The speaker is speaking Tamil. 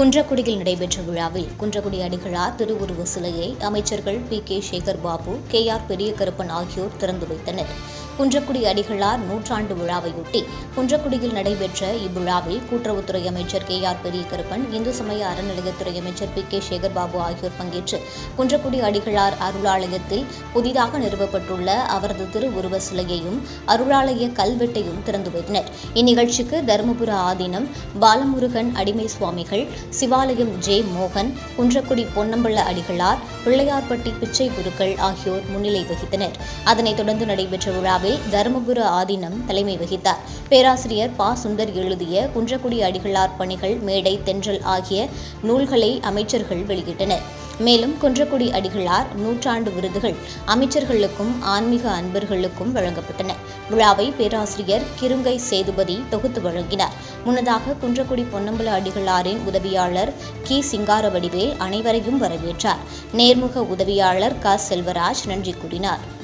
குன்றக்குடியில் நடைபெற்ற விழாவில் குன்றக்குடி அடிகளார் திருவுருவ சிலையை அமைச்சர்கள் P. K. Sekar Babu K. R. Periyakaruppan ஆகியோர் திறந்து வைத்தனர். குன்றக்குடி அடிகளார் நூற்றாண்டு விழாவையொட்டி குன்றக்குடியில் நடைபெற்ற இவ்விழாவில் கூட்டுறவுத்துறை அமைச்சர் கே. ஆர். பெரியகருப்பன் இந்து சமய அறநிலையத்துறை அமைச்சர் பி. கே. சேகர் பாபு ஆகியோர் பங்கேற்று குன்றக்குடி அடிகளார் அருளாலயத்தில் புதிதாக நிறுவப்பட்டுள்ள அவரது திருவுருவ சிலையையும் அருளாலய கல்வெட்டையும் திறந்து வைத்தனர். இந்நிகழ்ச்சிக்கு தருமபுர ஆதீனம் பாலமுருகன் அடிமை சுவாமிகள் சிவாலயம் ஜே மோகன் குன்றக்குடி பொன்னம்பல அடிகளார் பிள்ளையார்பட்டி பிச்சை குருக்கள் ஆகியோர் முன்னிலை வகித்தனர். அதனைத் தொடர்ந்து நடைபெற்ற விழாவில் தருமபுர ஆதீனம் தலைமை வகித்தார். பேராசிரியர் பா. சுந்தர் எழுதிய குன்றக்குடி அடிகளார் பணிகள் மேடை தென்றல் ஆகிய நூல்களை அமைச்சர்கள் வெளியிட்டனர். மேலும் குன்றக்குடி அடிகளார் நூற்றாண்டு விருதுகள் அமைச்சர்களுக்கும் ஆன்மீக அன்பர்களுக்கும் வழங்கப்பட்டன. விழாவை பேராசிரியர் கிருங்கை சேதுபதி தொகுத்து வழங்கினார். முன்னதாக குன்றக்குடி பொன்னம்பல அடிகளாரின் உதவியாளர் கி. சிங்காரவடிவேல் அனைவரையும் வரவேற்றார். நேர்முக உதவியாளர் க. செல்வராஜ் நன்றி கூறினார்.